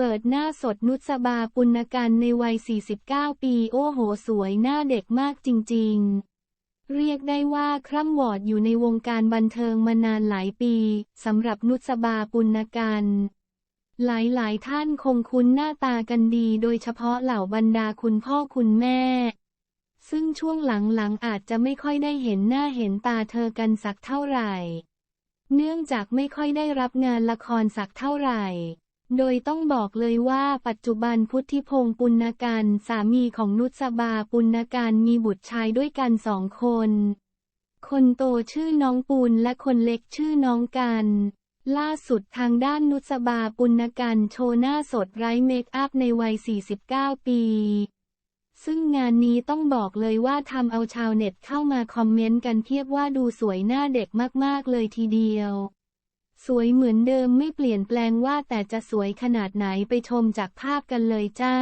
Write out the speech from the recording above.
เปิดหน้าสดนุสบาปุณกันในวัย 49 ปี โอ้โห สวยหน้าเด็กมากจริง ๆ เรียกได้ว่าคร่ำวอดอยู่ในวงการบันเทิงมานานหลายปีสำหรับนุสบาปุณกันหลาย ๆ ท่านคงคุ้นหน้าตากันดี โดยเฉพาะเหล่าบรรดาคุณพ่อคุณแม่ ซึ่งช่วงหลัง ๆ อาจจะไม่ค่อยได้เห็นหน้าเห็นตาเธอกันสักเท่าไหร่ เนื่องจากไม่ค่อยได้รับงานละครสักเท่าไหร่ โดยต้องบอกเลยว่าปัจจุบันพุทธิพงศ์ปุณกันสามีของนุสบาปุณกันมีบุตรชายด้วยกันสองคน คนโตชื่อน้องปูนและคนเล็กชื่อน้องกัน ล่าสุดทางด้านนุสบาปุณกันโชว์หน้าสดไร้เมคอัพในวัย 49 ปี ซึ่งงานนี้ต้องบอกเลยว่าทำเอาชาวเน็ตเข้ามาคอมเมนต์กันเทียบว่าดูสวยหน้าเด็กมากๆเลยทีเดียว สวยเหมือนเดิมไม่เปลี่ยนแปลงว่าแต่จะสวยขนาดไหนไปชมจากภาพกันเลยจ้า